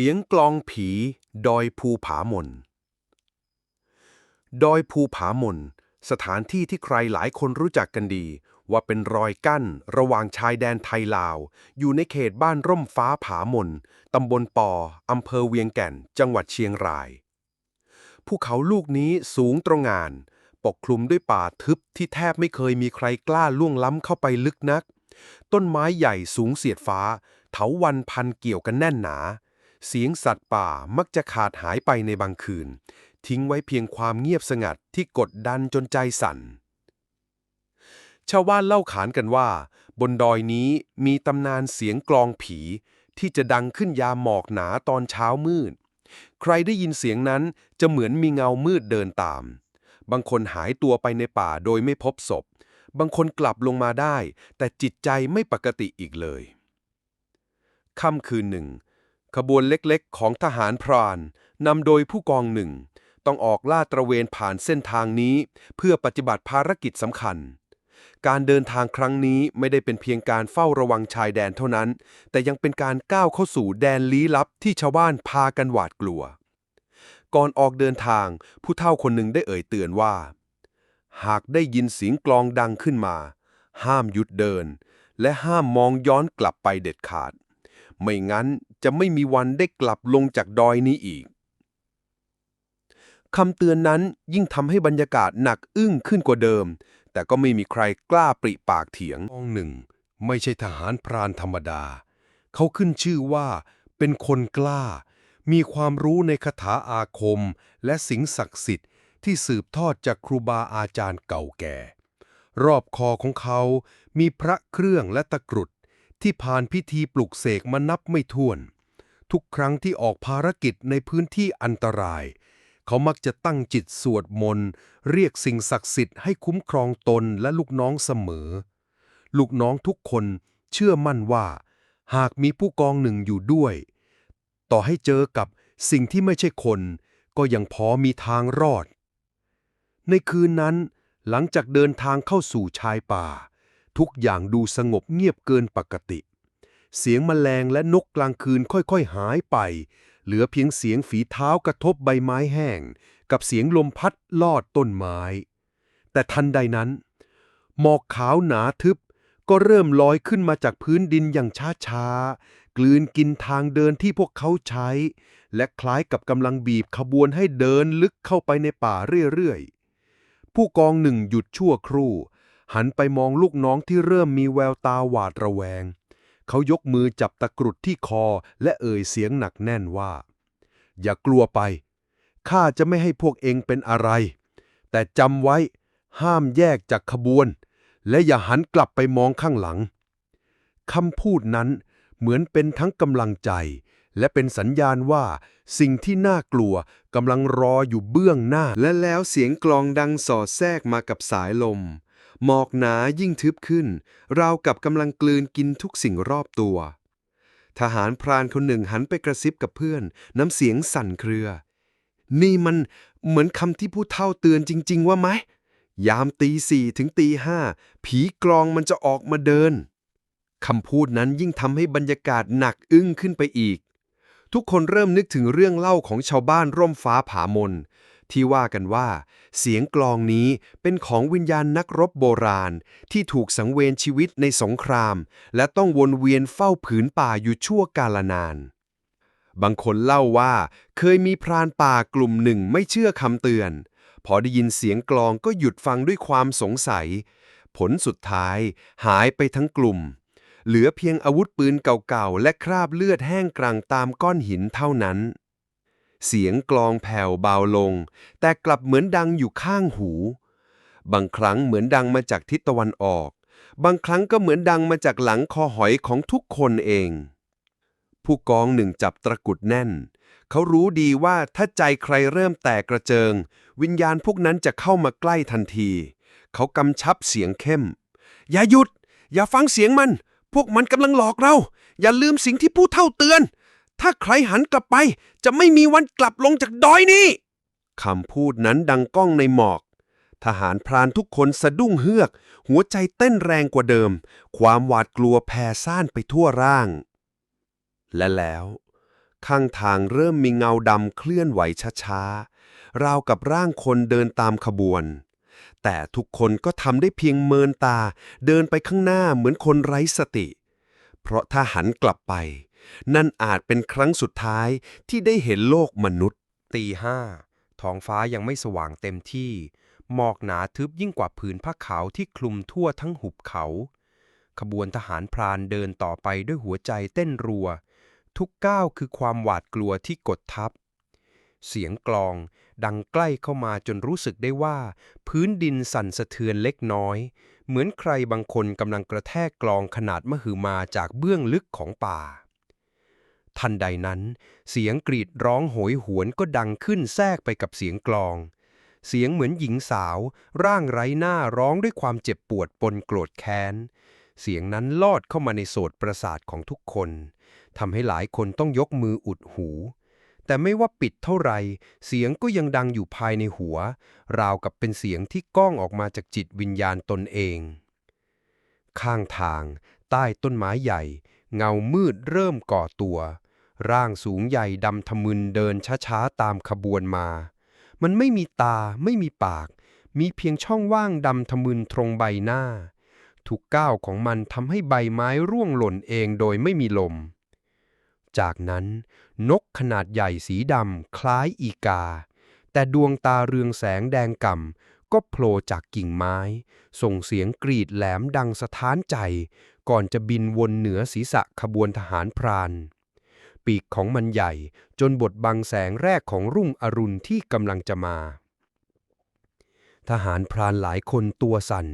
สียงกลองผีดอยภูผามน ดอยภูผามน สถานที่ที่ใครหลายคนรู้จักกันดี ว่าเป็นรอยกั้นระหว่างชายแดนไทยลาว อยู่ในเขตบ้านร่มฟ้าผามน ตำบลปอ อำเภอเวียงแก่น จังหวัดเชียงราย ภูเขาลูกนี้สูงตรงงาน ปกคลุมด้วยป่าทึบที่แทบไม่เคยมีใครกล้าล่วงล้ำเข้าไปลึกนัก ต้นไม้ใหญ่สูงเสียดฟ้าเถาวันพันเกี่ยวกันแน่นหนา เสียงสัตว์ป่ามักจะขาดหายไปในบางคืน ทิ้งไว้เพียงความเงียบสงัดที่กดดันจนใจสั่น ชาวบ้านเล่าขานกันว่า บนดอยนี้มีตำนานเสียงกลองผี ที่จะดังขึ้นยามหมอกหนาตอนเช้ามืด ใครได้ยินเสียงนั้นจะเหมือนมีเงามืดเดินตาม บางคนหายตัวไปในป่าโดยไม่พบศพ บางคนกลับลงมาได้ แต่จิตใจไม่ปกติอีกเลยค่ำคืนหนึ่ง ขบวนเล็กๆ ของทหารพรานนำโดยผู้กองหนึ่ง ต้องออกล่าตระเวนผ่านเส้นทางนี้ เพื่อปฏิบัติภารกิจสำคัญ การเดินทางครั้งนี้ไม่ได้เป็นเพียงการเฝ้าระวังชายแดนเท่านั้น แต่ยังเป็นการก้าวเข้าสู่แดนลี้ลับที่ชาวบ้านพากันหวาดกลัว ก่อนออกเดินทาง ผู้เฒ่าคนหนึ่งได้เอ่ยเตือนว่า หากได้ยินเสียงกลองดังขึ้นมา ห้ามหยุดเดิน และห้ามมองย้อนกลับไปเด็ดขาด ไม่งั้นจะไม่มีวันได้กลับลงจากดอยนี้อีกคำเตือนนั้นยิ่งทำให้บรรยากาศหนักอึ้งขึ้นกว่าเดิม แต่ก็ไม่มีใครกล้าปริปากเถียงองหนึ่ง ไม่ใช่ทหารพรานธรรมดา เขาขึ้นชื่อว่า เป็นคนกล้า มีความรู้ในคาถาอาคม และสิ่งศักดิ์สิทธิ์ที่สืบทอดจากครูบาอาจารย์เก่าแก่ รอบคอของเขา มีพระเครื่องและตะกรุด ที่ผ่านพิธีปลุกเสกมานับไม่ถ้วน ทุกครั้งที่ออกภารกิจในพื้นที่อันตราย เขามักจะตั้งจิตสวดมนต์เรียกสิ่งศักดิ์สิทธิ์ให้คุ้มครองตนและลูกน้องเสมอ ลูกน้องทุกคนเชื่อมั่นว่า หากมีผู้กองหนึ่งอยู่ด้วย ต่อให้เจอกับสิ่งที่ไม่ใช่คน ก็ยังพอมีทางรอด ในคืนนั้น หลังจากเดินทางเข้าสู่ชายป่า ทุกอย่างดูสงบเงียบเกินปกติ เสียงแมลงและนกกลางคืนค่อยๆหายไป เหลือเพียงเสียงฝีเท้ากระทบใบไม้แห้ง กับเสียงลมพัดลอดต้นไม้ แต่ทันใดนั้น หมอกขาวหนาทึบก็เริ่มลอยขึ้นมาจากพื้นดินอย่างช้าๆ กลืนกินทางเดินที่พวกเขาใช้ และคล้ายกับกำลังบีบขบวนให้เดินลึกเข้าไปในป่าเรื่อยๆ ผู้กองหนึ่งหยุดชั่วครู่ หันไปมองลูกน้องที่เริ่มมีแววตาหวาดระแวง เขายกมือจับตะกรุดที่คอและเอ่ยเสียงหนักแน่นว่า อย่ากลัวไป ข้าจะไม่ให้พวกเองเป็นอะไร แต่จำไว้ ห้ามแยกจากขบวน และอย่าหันกลับไปมองข้างหลังคำพูดนั้นเหมือนเป็นทั้งกำลังใจ และเป็นสัญญาณว่า สิ่งที่น่ากลัวกำลังรออยู่เบื้องหน้า และแล้วเสียงกลองดังสอดแทรกมากับสายลม หมอกหนายิ่งทึบขึ้น ราวกับกำลังกลืนกินทุกสิ่งรอบตัว ทหารพรานคนหนึ่งหันไปกระซิบกับเพื่อน น้ำเสียงสั่นเครือ นี่มันเหมือนคำที่ผู้เฒ่าเตือนจริง ๆ ว่าไหม ยามตีสี่ถึงตีห้าผีกลองมันจะออกมาเดินคำพูดนั้นยิ่งทำให้บรรยากาศหนักอึ้งขึ้นไปอีก ทุกคนเริ่มนึกถึงเรื่องเล่าของชาวบ้านร่มฟ้าผามน ที่ว่ากันว่า เสียงกลองนี้เป็นของวิญญาณนักรบโบราณ ที่ถูกสังเวยชีวิตในสงคราม และต้องวนเวียนเฝ้าผืนป่าอยู่ชั่วกาลนาน บางคนเล่าว่า เคยมีพรานป่ากลุ่มหนึ่งไม่เชื่อคำเตือน พอได้ยินเสียงกลองก็หยุดฟังด้วยความสงสัย ผลสุดท้ายหายไปทั้งกลุ่ม เหลือเพียงอาวุธปืนเก่าๆและคราบเลือดแห้งกรังตามก้อนหินเท่านั้น เสียงกลองแผ่วเบาลง แต่กลับเหมือนดังอยู่ข้างหู บางครั้งเหมือนดังมาจากทิศตะวันออก บางครั้งก็เหมือนดังมาจากหลังคอหอยของทุกคนเอง ผู้กองหนึ่งจับตะกุดแน่น เขารู้ดีว่าถ้าใจใครเริ่มแตกกระเจิง วิญญาณพวกนั้นจะเข้ามาใกล้ทันที เขากำชับเสียงเข้ม อย่าหยุด อย่าฟังเสียงมัน พวกมันกำลังหลอกเรา อย่าลืมสิ่งที่ผู้เฒ่าเตือน ถ้าใครหันกลับไป จะไม่มีวันกลับลงจากดอยนี้คำพูดนั้นดังก้องในหมอก ทหารพรานทุกคนสะดุ้งเฮือก หัวใจเต้นแรงกว่าเดิม ความหวาดกลัวแผ่ซ่านไปทั่วร่าง และแล้ว ข้างทางเริ่มมีเงาดำเคลื่อนไหวช้าๆ ราวกับร่างคนเดินตามขบวน แต่ทุกคนก็ทำได้เพียงเมินตา เดินไปข้างหน้าเหมือนคนไร้สติ เพราะถ้าหันกลับไป นั่นอาจเป็นครั้งสุดท้ายที่ได้เห็นโลกมนุษย์ ตีห้าท้องฟ้ายังไม่สว่างเต็มที่ หมอกหนาทึบยิ่งกว่าผืนผ้าขาวที่คลุมทั่วทั้งหุบเขา ขบวนทหารพรานเดินต่อไปด้วยหัวใจเต้นรัว ทุกก้าวคือความหวาดกลัวที่กดทับ เสียงกลองดังใกล้เข้ามาจนรู้สึกได้ว่า พื้นดินสั่นสะเทือนเล็กน้อย เหมือนใครบางคนกำลังกระแทกกลองขนาดมหึมาจากเบื้องลึกของป่า ทันใดนั้น เสียงกรีดร้องโหยหวนก็ดังขึ้นแทรกไปกับเสียงกลอง เสียงเหมือนหญิงสาว ร่างไร้หน้าร้องด้วยความเจ็บปวดปนโกรธแค้น เสียงนั้นลอดเข้ามาในโสตประสาทของทุกคนทำให้หลายคนต้องยกมืออุดหู แต่ไม่ว่าปิดเท่าไหรเสียงก็ยังดังอยู่ภายในหัว ราวกับเป็นเสียงที่ก้องออกมาจากจิตวิญญาณตนเอง ข้างทาง ใต้ต้นไม้ใหญ่ เงามืดเริ่มก่อตัว ร่างสูงใหญ่ดำทะมึนเดินช้าๆตามขบวนมา มันไม่มีตาไม่มีปาก มีเพียงช่องว่างดำทะมึนตรงใบหน้า ทุกก้าวของมันทำให้ใบไม้ร่วงหล่นเองโดยไม่มีลม จากนั้น นกขนาดใหญ่สีดำคล้ายอีกา แต่ดวงตาเรืองแสงแดงก่ำก็โผล่จากกิ่งไม้ ส่งเสียงกรีดแหลมดังสะท้านใจ ก่อนจะบินวนเหนือศีรษะขบวนทหารพราน ปีกของมันใหญ่ จนบดบังแสงแรกของรุ่งอรุณที่กำลังจะมา ทหารพรานหลายคนตัวสั่น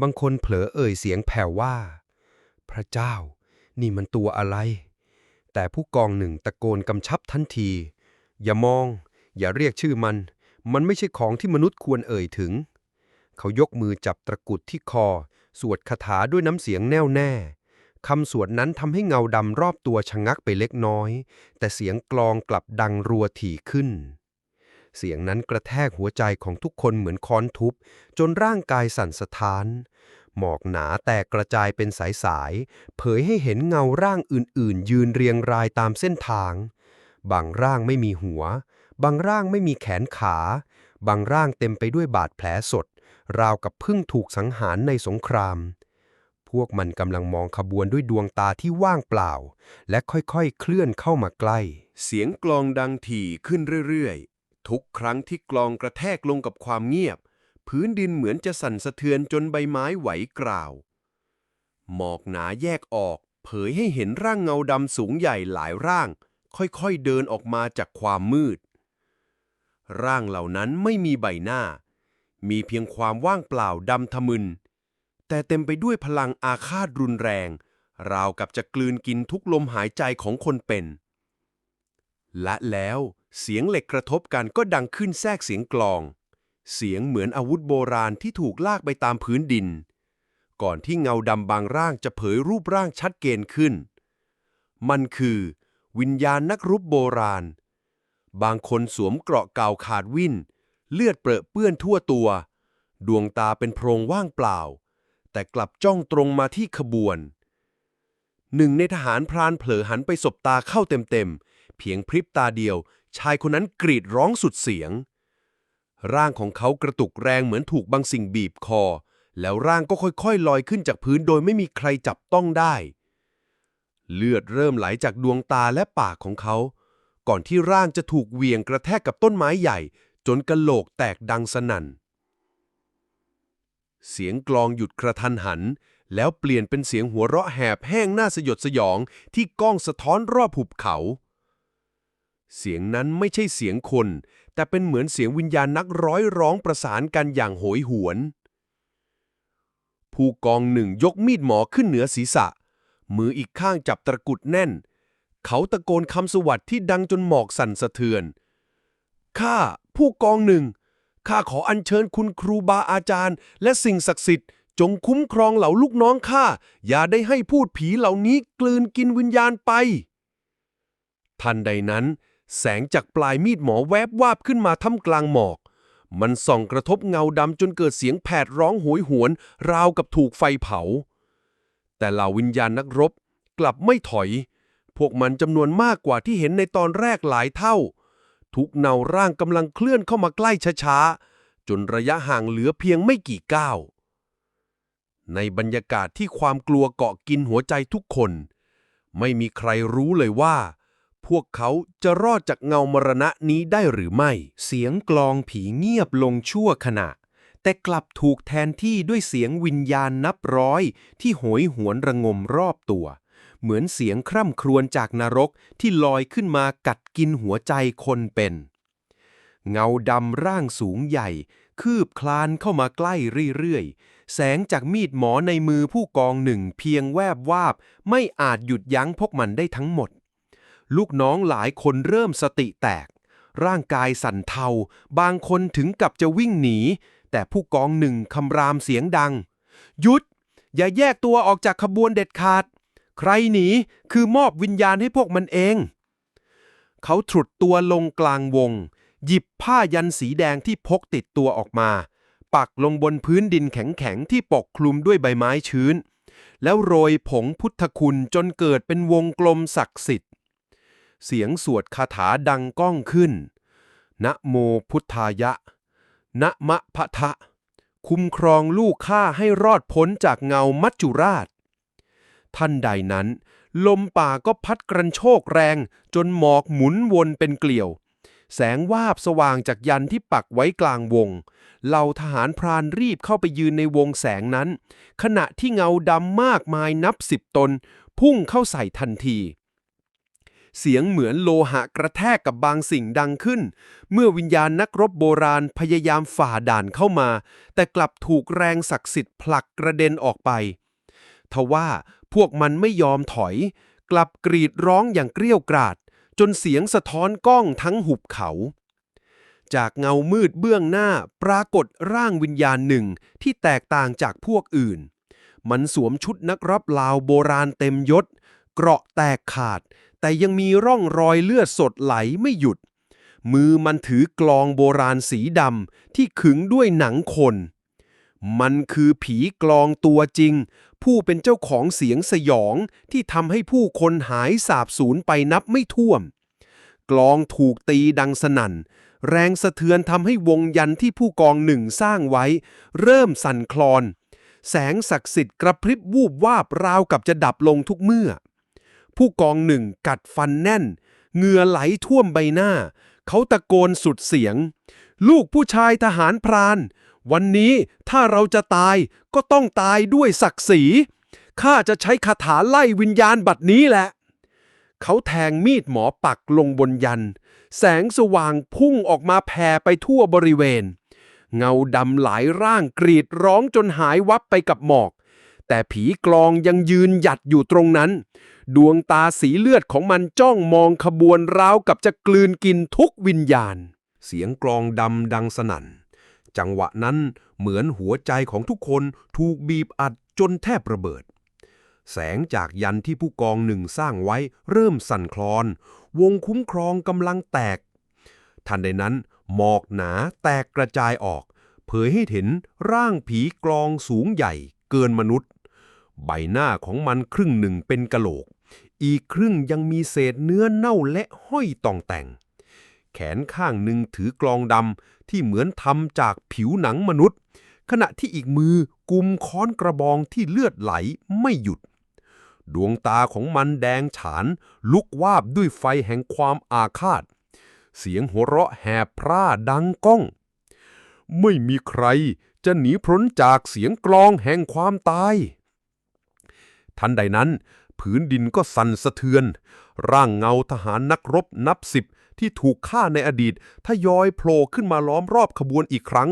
บางคนเผลอเอ่ยเสียงแผ่วว่า พระเจ้า นี่มันตัวอะไร แต่ผู้กองหนึ่งตะโกนกำชับทันที อย่ามอง อย่าเรียกชื่อมัน มันไม่ใช่ของที่มนุษย์ควรเอ่ยถึง เขายกมือจับตะกุดที่คอ สวดคาถาด้วยน้ำเสียงแน่วแน่ คำสวดนั้นทำให้เงาดำรอบตัวชะงักไปเล็กน้อย แต่เสียงกลองกลับดังรัวถี่ขึ้น เสียงนั้นกระแทกหัวใจของทุกคนเหมือนค้อนทุบ จนร่างกายสั่นสะท้าน หมอกหนาแตกกระจายเป็นสายๆ เผยให้เห็นเงาร่างอื่นๆ ยืนเรียงรายตามเส้นทาง บางร่างไม่มีหัว บางร่างไม่มีแขนขา บางร่างเต็มไปด้วยบาดแผลสด ราวกับเพิ่งถูกสังหารในสงคราม วกมันกำลังมองขบวนด้วยดวงตาที่ว่างเปล่า และค่อยๆ เคลื่อนเข้ามาใกล้ เสียงกลองดังถี่ขึ้นเรื่อยๆ ทุกครั้งที่กลองกระแทกลงกับความเงียบ พื้นดินเหมือนจะสั่นสะเทือนจนใบไม้ไหวกราว หมอกหนาแยกออก เผยให้เห็นร่างเงาดำสูงใหญ่หลายร่าง ค่อยๆ เดินออกมาจากความมืด ร่างเหล่านั้นไม่มีใบหน้า มีเพียงความว่างเปล่าดำทะมึน แต่เต็มไปด้วยพลังอาฆาตรุนแรง ราวกับจะกลืนกินทุกลมหายใจของคนเป็น และแล้วเสียงเหล็กกระทบกันก็ดังขึ้นแทรกเสียงกลอง เสียงเหมือนอาวุธโบราณที่ถูกลากไปตามพื้นดิน ก่อนที่เงาดำบางร่างจะเผยรูปร่างชัดเจนขึ้น มันคือ วิญญาณนักรุบโบราณ บางคนสวมเกราะเก่าขาดวิ่น เลือดเปรอะเปื้อนทั่วตัว ดวงตาเป็นโพรงว่างเปล่า แต่กลับจ้องตรงมาที่ขบวน หนึ่งในทหารพรานเผลอหันไปสบตาเข้าเต็มๆ เพียงพริบตาเดียว ชายคนนั้นกรีดร้องสุดเสียง ร่างของเขากระตุกแรงเหมือนถูกบางสิ่งบีบคอ แล้วร่างก็ค่อยๆ ลอยขึ้นจากพื้นโดยไม่มีใครจับต้องได้ เลือดเริ่มไหลจากดวงตาและปากของเขา ก่อนที่ร่างจะถูกเหวี่ยงกระแทกกับต้นไม้ใหญ่ จนกระโหลกแตกดังสนั่น เสียงกลองหยุดกระทันหัน แล้วเปลี่ยนเป็นเสียงหัวเราะแหบแห้งน่าสยดสยองที่ก้องสะท้อนรอบหุบเขา เสียงนั้นไม่ใช่เสียงคน แต่เป็นเหมือนเสียงวิญญาณนักร้อยร้องประสานกันอย่างโหยหวน ผู้กองหนึ่งยกมีดหมอขึ้นเหนือศีรษะ มืออีกข้างจับตะกุดแน่น เขาตะโกนคำสวัสดิ์ที่ดังจนหมอกสั่นสะเทือนข้าผู้กองหนึ่ง ข้าขออัญเชิญคุณครูบาอาจารย์ และสิ่งศักดิ์สิทธิ์ จงคุ้มครองเหล่าลูกน้องข้า อย่าได้ให้พูดผีเหล่านี้กลืนกินวิญญาณไป ทันใดนั้น แสงจากปลายมีดหมอแวบวาบขึ้นมาท่ามกลางหมอก มันส่องกระทบเงาดำจนเกิดเสียงแผดร้องโหยหวน ราวกับถูกไฟเผา แต่เหล่าวิญญาณนักรบกลับไม่ถอย พวกมันจำนวนมากกว่าที่เห็นในตอนแรกหลายเท่า ทุกเนาร่างกำลังเคลื่อนเข้ามาใกล้ช้าๆ จนระยะห่างเหลือเพียงไม่กี่ก้าว ในบรรยากาศที่ความกลัวเกาะกินหัวใจทุกคน ไม่มีใครรู้เลยว่า พวกเขาจะรอดจากเงามรณะนี้ได้หรือไม่ เสียงกลองผีเงียบลงชั่วขณะ แต่กลับถูกแทนที่ด้วยเสียงวิญญาณนับร้อย ที่โหยหวนระงมรอบตัว เหมือนเสียงคร่ำครวญจากนรกที่ลอยขึ้นมากัดกินหัวใจคนเป็น เงาดำร่างสูงใหญ่ คืบคลานเข้ามาใกล้เรื่อยๆ แสงจากมีดหมอในมือผู้กองหนึ่งเพียงแวบวาบ ไม่อาจหยุดยั้งพวกมันได้ทั้งหมด ลูกน้องหลายคนเริ่มสติแตก ร่างกายสั่นเทา บางคนถึงกับจะวิ่งหนี แต่ผู้กองหนึ่งคำรามเสียงดัง หยุด อย่าแยกตัวออกจากขบวนเด็ดขาด ใครหนี คือมอบวิญญาณให้พวกมันเอง เขาถุดตัวลงกลางวง หยิบผ้ายันสีแดงที่พกติดตัวออกมา ปักลงบนพื้นดินแข็งๆ ที่ปกคลุมด้วยใบไม้ชื้น แล้วโรยผงพุทธคุณจนเกิดเป็นวงกลมศักดิ์สิทธิ์ เสียงสวดคาถาดังก้องขึ้น นะโมพุทธายะ นะมะพะทะ คุ้มครองลูกข้าให้รอดพ้นจากเงามัจจุราช ท่านใดนั้น ลมป่าก็พัดกระโชกแรง จนหมอกหมุนวนเป็นเกลียว แสงวาบสว่างจากยันที่ปักไว้กลางวง เหล่าทหารพรานรีบเข้าไปยืนในวงแสงนั้น ขณะที่เงาดำมากมายนับสิบตน พุ่งเข้าใส่ทันทีเสียงเหมือนโลหะกระแทกกับบางสิ่งดังขึ้น เมื่อวิญญาณนักรบโบราณพยายามฝ่าด่านเข้ามา แต่กลับถูกแรงศักดิ์สิทธิ์ผลักกระเด็นออกไป ทว่า พวกมันไม่ยอมถอย กลับกรีดร้องอย่างเกรี้ยวกราด จนเสียงสะท้อนก้องทั้งหุบเขา จากเงามืดเบื้องหน้าปรากฏร่างวิญญาณหนึ่งที่แตกต่างจากพวกอื่น มันสวมชุดนักรบลาวโบราณเต็มยศ เกราะแตกขาด แต่ยังมีร่องรอยเลือดสดไหลไม่หยุด มือมันถือกลองโบราณสีดำที่ขึงด้วยหนังคน มันคือผีกลองตัวจริง ผู้เป็นเจ้าของเสียงสยองที่ทำให้ผู้คนหายสาบสูญไปนับไม่ถ้วมกลองถูกตีดังสนั่น แรงสะเทือนทำให้วงยันที่ผู้กองหนึ่งสร้างไว้ เริ่มสั่นคลอน แสงศักดิ์สิทธิ์กระพริบวูบวาบราวกับจะดับลงทุกเมื่อ ผู้กองหนึ่งกัดฟันแน่น เหงื่อไหลท่วมใบหน้า เขาตะโกนสุดเสียง ลูกผู้ชายทหารพราน วันนี้ถ้าเราจะตายก็ต้องตายด้วยศักดิ์ศรีข้าจะใช้คาถาไล่วิญญาณบัดนี้แหละ เขาแทงมีดหมอปักลงบนยัน แสงสว่างพุ่งออกมาแผ่ไปทั่วบริเวณ เงาดำหลายร่างกรีดร้องจนหายวับไปกับหมอก แต่ผีกลองยังยืนหยัดอยู่ตรงนั้น ดวงตาสีเลือดของมันจ้องมองขบวนราวกับจะกลืนกินทุกวิญญาณ เสียงกลองดำดังสนั่น จังหวะนั้นเหมือนหัวใจของทุกคนถูกบีบอัดจนแทบระเบิด แสงจากยันที่ผู้กองหนึ่งสร้างไว้เริ่มสั่นคลอน วงคุ้มครองกำลังแตก ทันใดนั้น หมอกหนาแตกกระจายออก เผยให้เห็นร่างผีกลองสูงใหญ่เกินมนุษย์ ใบหน้าของมันครึ่งหนึ่งเป็นกะโหลก อีกครึ่งยังมีเศษเนื้อเน่าและห้อยต่องแต่ง แขนข้างหนึ่งถือกลองดำที่เหมือนทำจากผิวหนังมนุษย์ ขณะที่อีกมือกุมค้อนกระบองที่เลือดไหลไม่หยุด ดวงตาของมันแดงฉาน ลุกวาบด้วยไฟแห่งความอาฆาต เสียงหัวเราะแหบพร่าดังก้อง ไม่มีใครจะหนีพ้นจากเสียงกลองแห่งความตาย ทันใดนั้น ผืนดินก็สั่นสะเทือน ร่างเงาทหารนักรบนับสิบ ที่ถูกฆ่าในอดีตทยอยโผล่ขึ้นมาล้อมรอบขบวนอีกครั้ง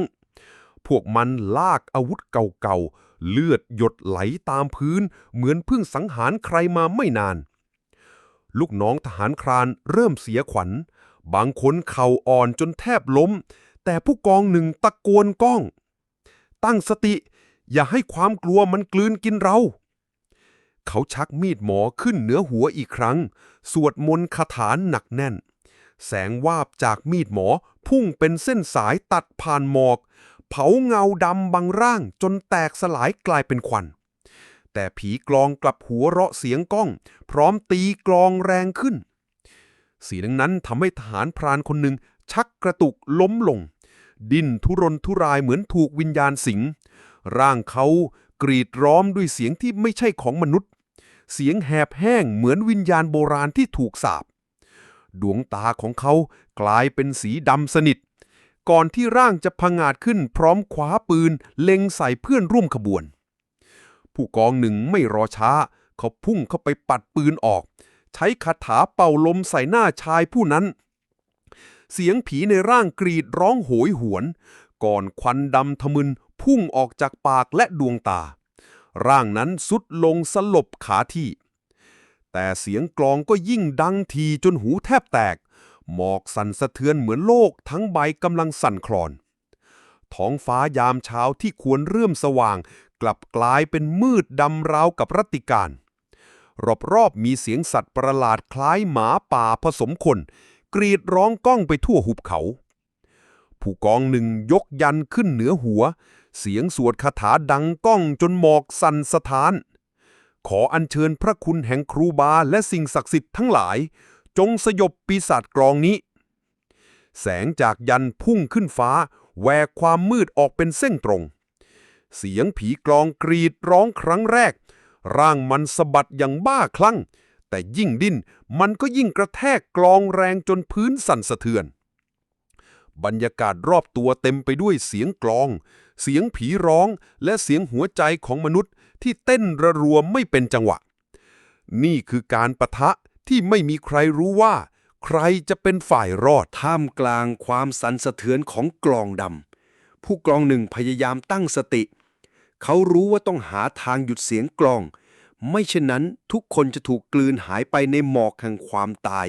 พวกมันลากอาวุธเก่าๆ เลือดหยดไหลตามพื้น เหมือนเพิ่งสังหารใครมาไม่นาน ลูกน้องทหารครานเริ่มเสียขวัญ บางคนเข่าอ่อนจนแทบล้ม แต่ผู้กองหนึ่งตะโกนก้อง ตั้งสติอย่าให้ความกลัวมันกลืนกินเราเขาชักมีดหมอขึ้นเหนือหัวอีกครั้ง สวดมนต์คาถาหนักแน่น แสงวาบจากมีดหมอ พุ่งเป็นเส้นสายตัดผ่านหมอก เผาเงาดำบางร่างจนแตกสลายกลายเป็นควัน แต่ผีกลองกลับหัวเราะเสียงก้อง พร้อมตีกลองแรงขึ้น เสียงนั้นทำให้ทหารพรานคนหนึ่งชักกระตุกล้มลง ดิ้นทุรนทุรายเหมือนถูกวิญญาณสิง ร่างเขากรีดร้องด้วยเสียงที่ไม่ใช่ของมนุษย์ เสียงแหบแห้งเหมือนวิญญาณโบราณที่ถูกสาป ดวงตาของเขากลายเป็นสีดำสนิท ก่อนที่ร่างจะพังอาจขึ้นพร้อมคว้าปืน เล็งใส่เพื่อนร่วมขบวน ผู้กองหนึ่งไม่รอช้า เขาพุ่งเข้าไปปัดปืนออก ใช้คาถาเป่าลมใส่หน้าชายผู้นั้น เสียงผีในร่างกรีดร้องโหยหวน ก่อนควันดำทะมึนพุ่งออกจากปากและดวงตา ร่างนั้นสุดลงสลบขาที่ แต่เสียงกลองก็ยิ่งดังทีจนหูแทบแตก หมอกสั่นสะเทือนเหมือนโลกทั้งใบกำลังสั่นคลอน ท้องฟ้ายามเช้าที่ควรเริ่มสว่าง กลับกลายเป็นมืดดำราวกับรัติการ รอบๆมีเสียงสัตว์ประหลาดคล้ายหมาป่าผสมคน กรีดร้องก้องไปทั่วหุบเขา ผู้กองหนึ่งยกยันขึ้นเหนือหัว เสียงสวดคาถาดังก้องจนหมอกสั่นสถาน ขออัญเชิญพระคุณแห่งครูบาและสิ่งศักดิ์สิทธิ์ทั้งหลาย จงสยบปีศาจกรองนี้ แสงจากยันพุ่งขึ้นฟ้าแหวกความมืดออกเป็นเส้นตรง เสียงผีกลองกรีดร้องครั้งแรก ร่างมันสะบัดอย่างบ้าคลั่ง แต่ยิ่งดิ้นมันก็ยิ่งกระแทกกลองแรงจนพื้นสั่นสะเทือน บรรยากาศรอบตัวเต็มไปด้วยเสียงกลอง เสียงผีร้องและเสียงหัวใจของมนุษย์ ที่เต้นระรัวไม่เป็นจังหวะ นี่คือการประทะที่ไม่มีใครรู้ว่า ใครจะเป็นฝ่ายรอด ท่ามกลางความสันสะเทือนของกลองดำผู้กลองหนึ่งพยายามตั้งสติ เขารู้ว่าต้องหาทางหยุดเสียงกลอง ไม่เช่นนั้นทุกคนจะถูกกลืนหายไปในหมอกแห่งความตาย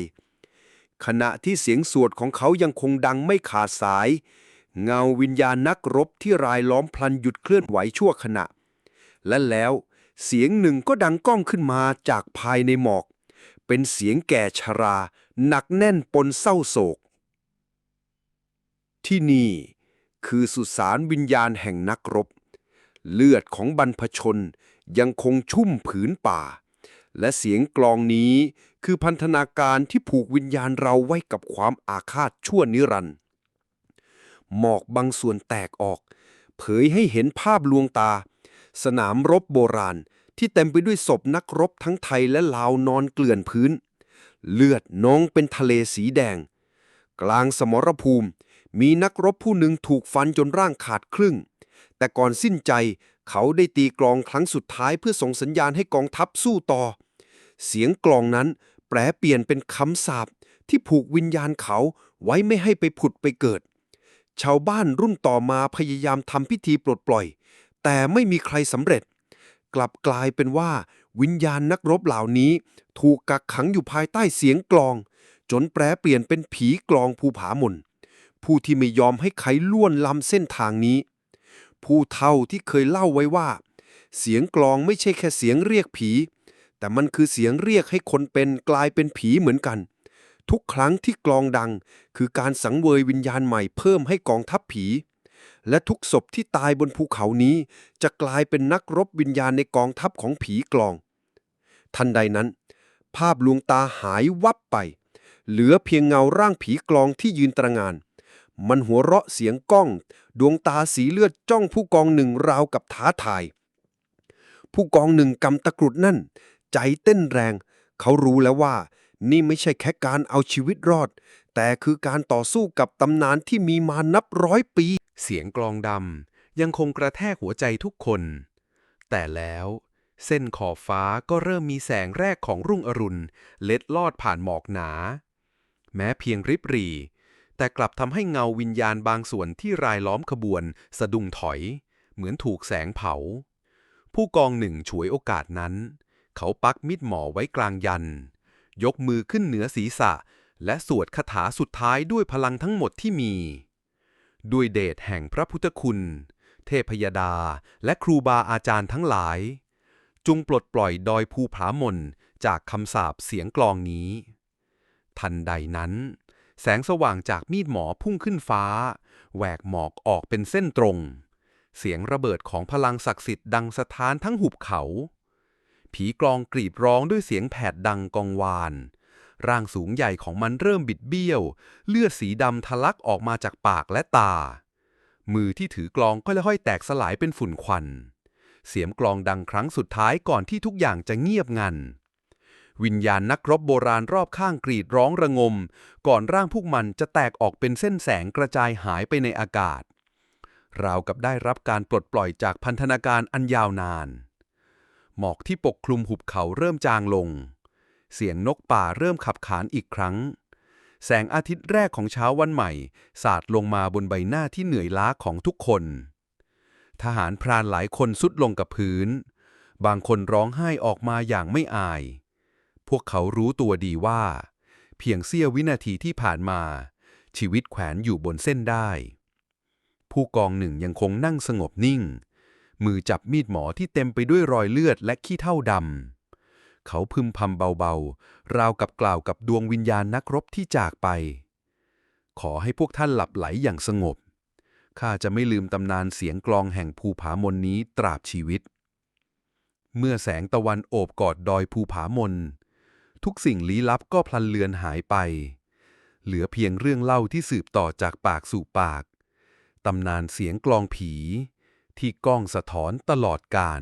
ขณะที่เสียงสวดของเขายังคงดังไม่ขาดสาย เงาวิญญาณนักรบที่รายล้อมพลันหยุดเคลื่อนไหวชั่วขณะ และแล้วเสียงหนึ่งก็ดังก้องขึ้นมาจากภายในหมอก เป็นเสียงแก่ชรา หนักแน่นปนเศร้าโศก ที่นี่คือสุสานวิญญาณแห่งนักรบ เลือดของบรรพชนยังคงชุ่มผืนป่า และเสียงกลองนี้คือพันธนาการที่ผูกวิญญาณเราไว้กับความอาฆาตชั่วนิรันดร์หมอกบางส่วนแตกออก เผยให้เห็นภาพลวงตา สนามรบโบราณ ที่เต็มไปด้วยศพนักรบทั้งไทยและลาวนอนเกลื่อนพื้น เลือดนองเป็นทะเลสีแดง กลางสมรภูมิ มีนักรบผู้หนึ่งถูกฟันจนร่างขาดครึ่ง แต่ก่อนสิ้นใจเขาได้ตีกลองครั้งสุดท้ายเพื่อส่งสัญญาณให้กองทัพสู้ต่อ เสียงกลองนั้นแปลเปลี่ยนเป็นคำสาปที่ผูกวิญญาณเขาไว้ไม่ให้ไปผุดไปเกิด ชาวบ้านรุ่นต่อมาพยายามทำพิธีปลดปล่อย แต่ไม่มีใครสำเร็จ กลับกลายเป็นว่า วิญญาณนักรบเหล่านี้ ถูกกักขังอยู่ภายใต้เสียงกลอง จนแปรเปลี่ยนเป็นผีกลองภูผาหมนผู้ที่ไม่ยอมให้ใครล่วนล้ำเส้นทางนี้ ผู้เฒ่าที่เคยเล่าไว้ว่า เสียงกลองไม่ใช่แค่เสียงเรียกผี แต่มันคือเสียงเรียกให้คนเป็นกลายเป็นผีเหมือนกัน ทุกครั้งที่กลองดัง คือการสังเวยวิญญาณใหม่เพิ่มให้กองทัพผี และทุกศพที่ตายบนภูเขานี้ จะกลายเป็นนักรบวิญญาณในกองทัพของผีกลอง ทันใดนั้น ภาพลวงตาหายวับไป เหลือเพียงเงาร่างผีกลองที่ยืนตระงาน มันหัวเราะเสียงก้อง ดวงตาสีเลือดจ้องผู้กองหนึ่งราวกับท้าทาย ผู้กองหนึ่งกำตะกรุดนั่น ใจเต้นแรง เขารู้แล้วว่า นี่ไม่ใช่แค่การเอาชีวิตรอด แต่คือการต่อสู้กับตำนานที่มีมานับร้อยปี เสียงกลองดำยังคงกระแทกหัวใจทุกคน แต่แล้วเส้นขอบฟ้าก็เริ่มมีแสงแรกของรุ่งอรุณ เล็ดลอดผ่านหมอกหนา แม้เพียงริบหรี่แต่กลับทำให้เงาวิญญาณบางส่วนที่รายล้อมขบวน สะดุ้งถอย เหมือนถูกแสงเผา ผู้กองหนึ่งฉวยโอกาสนั้น เขาปักมิดหมอไว้กลางยัน ยกมือขึ้นเหนือศีรษะ และสวดคาถาสุดท้ายด้วยพลังทั้งหมดที่มี ด้วยเดชแห่งพระพุทธคุณ เทพยดาและครูบาอาจารย์ทั้งหลาย จงปลดปล่อยดอยภูผามนจากคำสาปเสียงกลองนี้ ทันใดนั้น แสงสว่างจากมีดหมอพุ่งขึ้นฟ้า แหวกหมอกออกเป็นเส้นตรง เสียงระเบิดของพลังศักดิ์สิทธิ์ดังสะท้านทั้งหุบเขา ผีกลองกรีดร้องด้วยเสียงแผดดังกองวาน ร่างสูงใหญ่ของมันเริ่มบิดเบี้ยว เลือดสีดำทะลักออกมาจากปากและตา มือที่ถือกลองก็ค่อยๆแตกสลายเป็นฝุ่นควัน เสียงกลองดังครั้งสุดท้ายก่อนที่ทุกอย่างจะเงียบงัน วิญญาณนักรบโบราณรอบข้างกรีดร้องระงม ก่อนร่างพวกมันจะแตกออกเป็นเส้นแสงกระจายหายไปในอากาศ ราวกับได้รับการปลดปล่อยจากพันธนาการอันยาวนาน หมอกที่ปกคลุมหุบเขาเริ่มจางลง เสียงนกป่าเริ่มขับขานอีกครั้ง แสงอาทิตย์แรกของเช้าวันใหม่ สาดลงมาบนใบหน้าที่เหนื่อยล้าของทุกคน ทหารพรานหลายคนสุดลงกับพื้น บางคนร้องไห้ออกมาอย่างไม่อาย พวกเขารู้ตัวดีว่า เพียงเสี้ยววินาทีที่ผ่านมา ชีวิตแขวนอยู่บนเส้นได้ ผู้กองหนึ่งยังคงนั่งสงบนิ่ง มือจับมีดหมอที่เต็มไปด้วยรอยเลือดและขี้เท่าดำ เขาพึมพำเบาๆ ราวกับกล่าวกับดวงวิญญาณนักรบที่จากไป ขอให้พวกท่านหลับไหลอย่างสงบ ข้าจะไม่ลืมตำนานเสียงกลองแห่งภูผามนนี้ตราบชีวิต เมื่อแสงตะวันโอบกอดดอยภูผามน ทุกสิ่งลี้ลับก็พลันเลือนหายไป เหลือเพียงเรื่องเล่าที่สืบต่อจากปากสู่ปาก ตำนานเสียงกลองผี ที่ก้องสะท้อนตลอดกาล